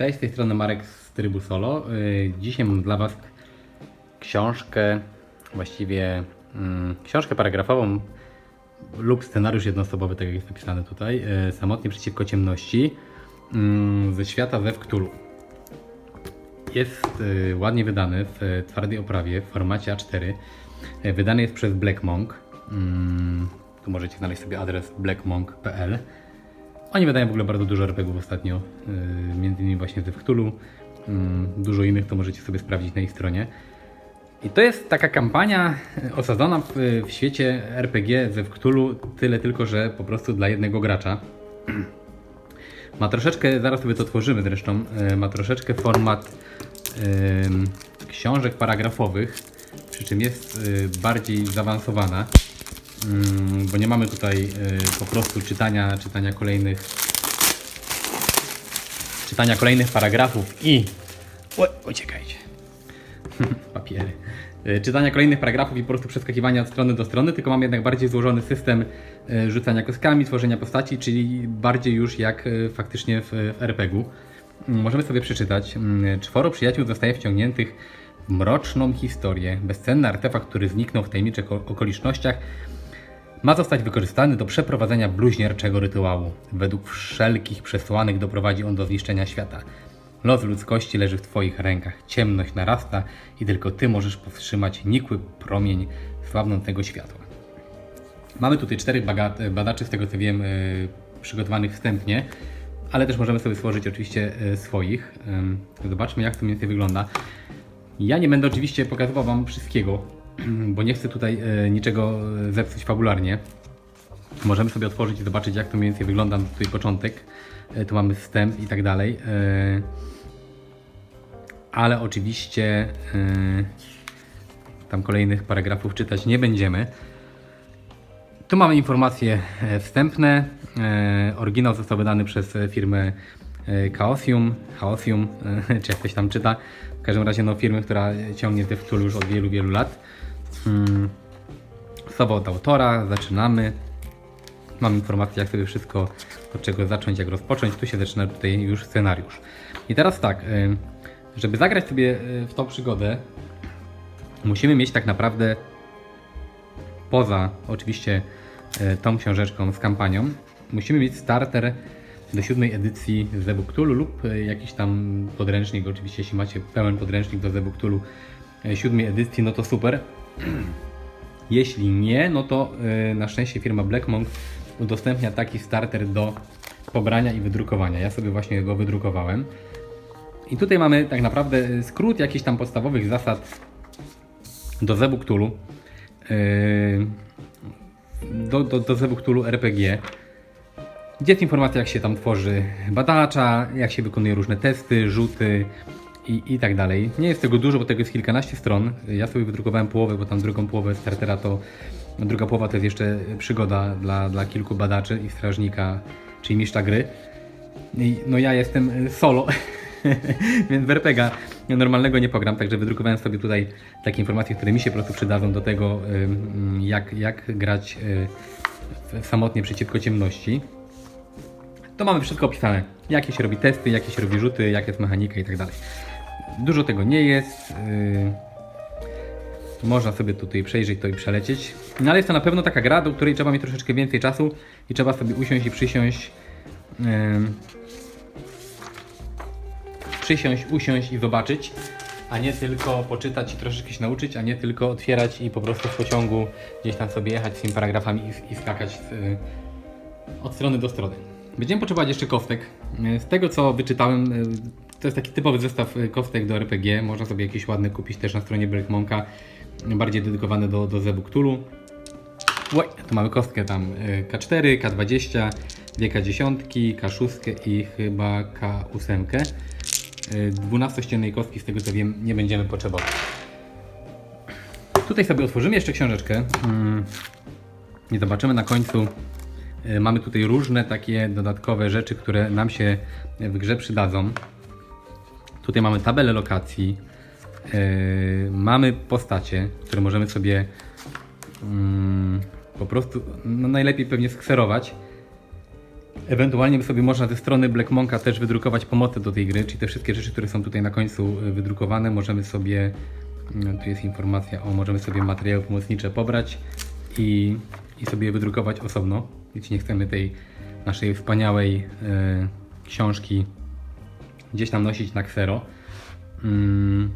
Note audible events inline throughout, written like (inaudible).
Cześć, z tej strony Marek z trybu solo. Yy, Dzisiaj mam dla Was książkę, właściwie mm, książkę paragrafową lub scenariusz jednoosobowy, tak jak jest napisane tutaj, yy, Samotnie przeciwko ciemności yy, ze świata ze Cthulhu. Jest yy, ładnie wydany w twardej oprawie w formacie A4. Yy, Wydany jest przez Black Monk. Mm, Tu możecie znaleźć sobie adres blackmonk.pl. Oni wydają w ogóle bardzo dużo RPGów ostatnio, yy, między innymi właśnie ze Cthulhu. Yy, Dużo innych to możecie sobie sprawdzić na ich stronie. I to jest taka kampania yy, osadzona w, w świecie RPG ze Cthulhu, tyle tylko, że po prostu dla jednego gracza. (clears throat) Ma troszeczkę, zaraz sobie to tworzymy zresztą, yy, ma troszeczkę format yy, książek paragrafowych, przy czym jest yy, bardziej zaawansowana. Mm, bo nie mamy tutaj y, po prostu czytania, czytania kolejnych czytania kolejnych paragrafów i o, uciekajcie (laughs) papiery Y, czytania kolejnych paragrafów i po prostu przeskakiwania od strony do strony, tylko mamy jednak bardziej złożony system y, rzucania kostkami, tworzenia postaci, czyli bardziej już jak faktycznie w, RPG-u. Mm, Możemy sobie przeczytać. mm, Czworo przyjaciół zostaje wciągniętych w mroczną historię. Bezcenny artefakt, który zniknął w tajemniczych okolicznościach, ma zostać wykorzystany do przeprowadzenia bluźnierczego rytuału. Według wszelkich przesłanek doprowadzi on do zniszczenia świata. Los ludzkości leży w Twoich rękach. Ciemność narasta i tylko Ty możesz powstrzymać nikły promień słabnącego światła. Mamy tutaj czterech badaczy, z tego co wiem, y, przygotowanych wstępnie, ale też możemy sobie stworzyć oczywiście y, swoich. Zobaczmy, jak to mniej więcej wygląda. Ja nie będę oczywiście pokazywał Wam wszystkiego, (clears throat) bo nie chcę tutaj e, niczego e, zepsuć fabularnie. Możemy sobie otworzyć i zobaczyć, jak to mniej więcej wygląda. Tutaj początek, e, tu mamy wstęp i tak dalej. Ale oczywiście tam kolejnych paragrafów czytać nie będziemy. Tu mamy informacje wstępne. Oryginał został wydany przez firmę Chaosium, Chaosium, (laughs) czy jak ktoś tam czyta. W każdym razie no, firmy, która ciągnie te Cthulhu już od wielu, wielu lat. Hmm. Słowo od autora, zaczynamy. Mam informację, jak sobie wszystko, od czego zacząć, jak rozpocząć. Tu się zaczyna tutaj już scenariusz. I teraz tak, e, żeby zagrać sobie e, w tą przygodę, musimy mieć tak naprawdę poza oczywiście e, tą książeczką z kampanią, musimy mieć starter do siódmej edycji Zebu Cthulhu lub jakiś tam podręcznik, oczywiście jeśli macie pełen podręcznik do Zebu Cthulhu e, siódmej edycji, no to super. (clears throat) Jeśli nie, no to e, na szczęście firma Black Monk udostępnia taki starter do pobrania i wydrukowania. Ja sobie właśnie go wydrukowałem. I tutaj mamy tak naprawdę e, skrót jakichś tam podstawowych zasad do Zebu Cthulhu. Yy, do, do, do Zebu Cthulhu RPG. Gdzie jest informacja, jak się tam tworzy badacza, jak się wykonuje różne testy, rzuty i, i tak dalej. Nie jest tego dużo, bo tego jest kilkanaście stron. Ja sobie wydrukowałem połowę, bo tam drugą połowę startera to druga połowa to jest jeszcze przygoda dla, dla kilku badaczy i strażnika, czyli mistrza gry. I, no ja jestem y, solo, (laughs) więc w RPGa normalnego nie pogram, także wydrukowałem sobie tutaj takie informacje, które mi się po prostu przydadzą do tego, jak, jak grać w- samotnie przeciwko ciemności. To mamy wszystko opisane. Jakie się robi testy, jakie się robi rzuty, jaka jest mechanika i tak dalej. Dużo tego nie jest. Yy, można sobie tutaj przejrzeć to i przelecieć. No ale jest to na pewno taka gra, do której trzeba mieć troszeczkę więcej czasu i trzeba sobie usiąść i przysiąść. Yy, przysiąść, usiąść i zobaczyć, a nie tylko poczytać i troszeczkę się nauczyć, a nie tylko otwierać i po prostu w pociągu gdzieś tam sobie jechać z tymi paragrafami i, i skakać z, yy, od strony do strony. Będziemy potrzebować jeszcze kostek. Z tego co wyczytałem, y, to jest taki typowy zestaw y, kostek do RPG. Można sobie jakieś ładne kupić też na stronie Blackmonka, bardziej dedykowane do, do Zebu Cthulhu. Oj, tu mamy kostkę tam y, K4, K20, dwie K10, K6 i chyba K8. 12-ściennej kostki, z tego co wiem, nie będziemy potrzebować. Tutaj sobie otworzymy jeszcze książeczkę. Mm, I zobaczymy na końcu. Mamy tutaj różne takie dodatkowe rzeczy, które nam się w grze przydadzą. Tutaj mamy tabelę lokacji. e, Mamy postacie, które możemy sobie mm, po prostu no najlepiej pewnie skserować. Ewentualnie by sobie można ze strony Black Monka też wydrukować pomocy do tej gry, czyli te wszystkie rzeczy, które są tutaj na końcu y, wydrukowane, możemy sobie, no, tu jest informacja, o, możemy sobie materiały pomocnicze pobrać i, i sobie je wydrukować osobno, jeśli nie chcemy tej naszej wspaniałej y, książki gdzieś tam nosić na ksero. Mm.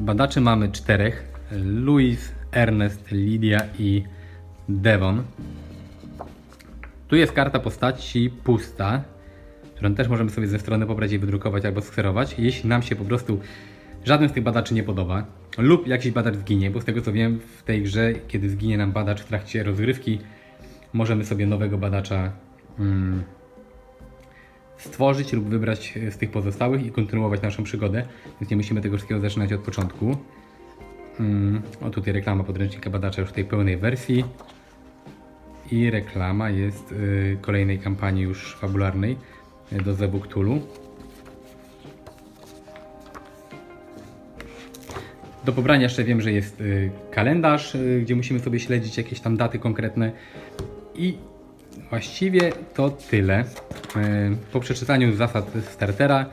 Badaczy mamy czterech. Louis, Ernest, Lydia i Devon. Tu jest karta postaci pusta, którą też możemy sobie ze strony pobrać i wydrukować albo skserować. Jeśli nam się po prostu żaden z tych badaczy nie podoba, lub jakiś badacz zginie, bo z tego co wiem w tej grze, kiedy zginie nam badacz w trakcie rozgrywki, możemy sobie nowego badacza mm, stworzyć lub wybrać z tych pozostałych i kontynuować naszą przygodę, więc nie musimy tego wszystkiego zaczynać od początku. Mm, o tutaj reklama podręcznika badacza już w tej pełnej wersji i reklama jest y, kolejnej kampanii już fabularnej y, do Zebu. Do pobrania jeszcze wiem, że jest y, kalendarz, y, gdzie musimy sobie śledzić jakieś tam daty konkretne i właściwie to tyle. Y, Po przeczytaniu zasad startera,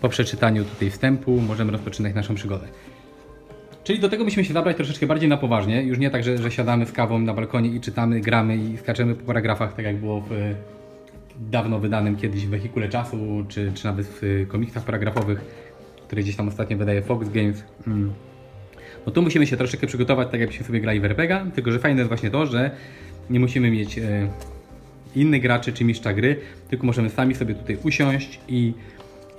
po przeczytaniu tutaj wstępu możemy rozpoczynać naszą przygodę. Czyli do tego musimy się zabrać troszeczkę bardziej na poważnie. Już nie tak, że, że siadamy z kawą na balkonie i czytamy, gramy i skaczemy po paragrafach, tak jak było w e, dawno wydanym kiedyś wehikule czasu, czy, czy nawet w e, komiksach paragrafowych, które gdzieś tam ostatnio wydaje Fox Games. Mm. No tu musimy się troszeczkę przygotować, tak jakbyśmy sobie grali w RPGa, tylko że fajne jest właśnie to, że nie musimy mieć e, innych graczy czy mistrza gry, tylko możemy sami sobie tutaj usiąść i,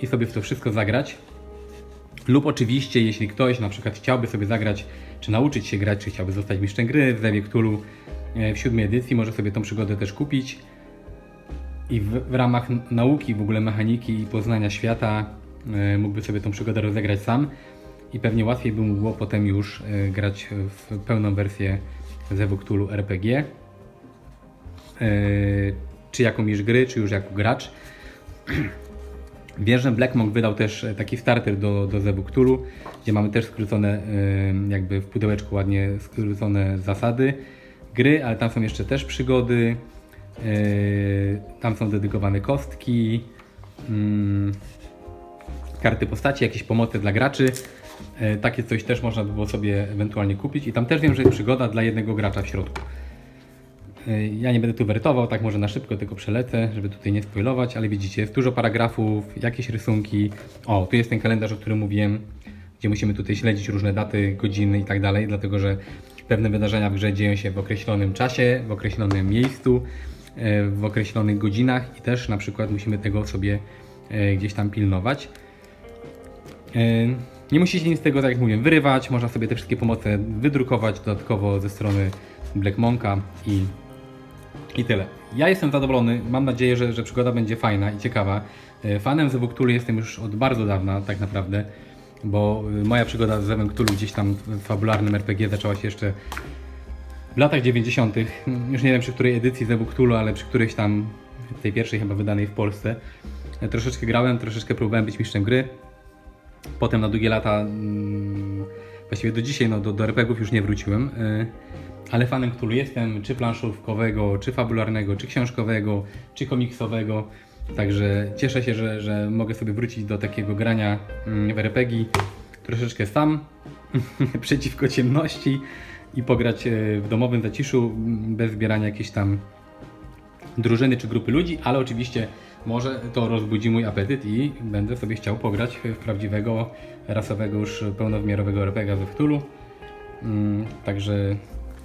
i sobie w to wszystko zagrać. Lub oczywiście, jeśli ktoś na przykład chciałby sobie zagrać, czy nauczyć się grać, czy chciałby zostać mistrzem gry w Zewie Cthulhu e, w siódmej edycji, może sobie tą przygodę też kupić. I w, w ramach nauki, w ogóle mechaniki i poznania świata e, mógłby sobie tą przygodę rozegrać sam. I pewnie łatwiej by mu było potem już e, grać w pełną wersję Zewu Cthulhu RPG. E, czy jako mistrz gry, czy już jako gracz. (clears throat) Wiem, że Black Monk wydał też e, taki starter do, do Zebu Cthulhu, gdzie mamy też skrócone, e, jakby w pudełeczku ładnie skrócone zasady gry, ale tam są jeszcze też przygody, tam są dedykowane kostki, mm, karty postaci, jakieś pomocy dla graczy. Takie coś też można by było sobie ewentualnie kupić i tam też wiem, że jest przygoda dla jednego gracza w środku. Y, Ja nie będę tu wertował, tak może na szybko tylko przelecę, żeby tutaj nie spoilować, ale widzicie, jest dużo paragrafów, jakieś rysunki. O, tu jest ten kalendarz, o którym mówiłem, gdzie musimy tutaj śledzić różne daty, godziny i tak dalej, dlatego że pewne wydarzenia w grze dzieją się w określonym czasie, w określonym miejscu, e, w określonych godzinach i też na przykład musimy tego sobie e, gdzieś tam pilnować. Nie musicie nic z tego, tak jak mówiłem, wyrywać. Można sobie te wszystkie pomoce wydrukować dodatkowo ze strony Black Monka i, i tyle. Ja jestem zadowolony. Mam nadzieję, że, że przygoda będzie fajna i ciekawa. E, Fanem Zewu Cthulhu jestem już od bardzo dawna, tak naprawdę, bo e, moja przygoda z Zewem Cthulhu gdzieś tam w fabularnym RPG zaczęła się jeszcze w latach 90. Już nie wiem przy której edycji Zewu Cthulhu, ale przy którejś tam, tej pierwszej chyba wydanej w Polsce. E, Troszeczkę grałem, troszeczkę próbowałem być mistrzem gry. Potem na długie lata, mm, właściwie do dzisiaj, no, do, do RPGów już nie wróciłem, ale fanem Cthulhu jestem, czy planszówkowego, czy fabularnego, czy książkowego, czy komiksowego. Także cieszę się, że, że mogę sobie wrócić do takiego grania mm, w RPG troszeczkę sam, (laughs) przeciwko ciemności i pograć y, w domowym zaciszu, mm, bez zbierania jakiejś tam drużyny czy grupy ludzi, ale oczywiście może to rozbudzi mój apetyt i będę sobie chciał pograć w prawdziwego, rasowego, już pełnowymiarowego RPG ze Cthulhu. Mm, także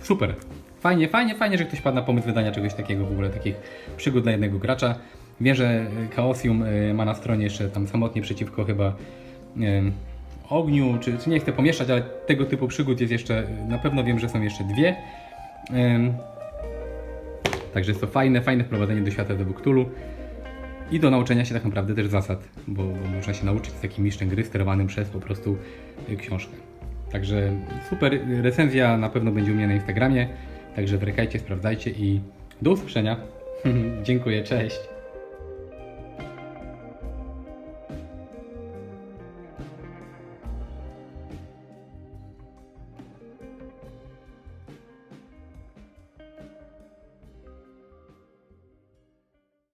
super. Fajnie, fajnie, fajnie, że ktoś padł na pomysł wydania czegoś takiego, w ogóle takich przygód dla jednego gracza. Wiem, że Chaosium y, ma na stronie jeszcze tam samotnie przeciwko chyba em, ogniu, czy, czy nie chcę pomieszać, ale tego typu przygód jest jeszcze, na pewno wiem, że są jeszcze dwie. Także jest to fajne, fajne wprowadzenie do świata The Cthulhu i do nauczenia się tak naprawdę też zasad, bo, bo można się nauczyć z takim mistrzem gry sterowanym przez po prostu książkę. Także super, recenzja na pewno będzie u mnie na Instagramie, także wrykajcie, sprawdzajcie i do usłyszenia. (laughs) Dziękuję, cześć.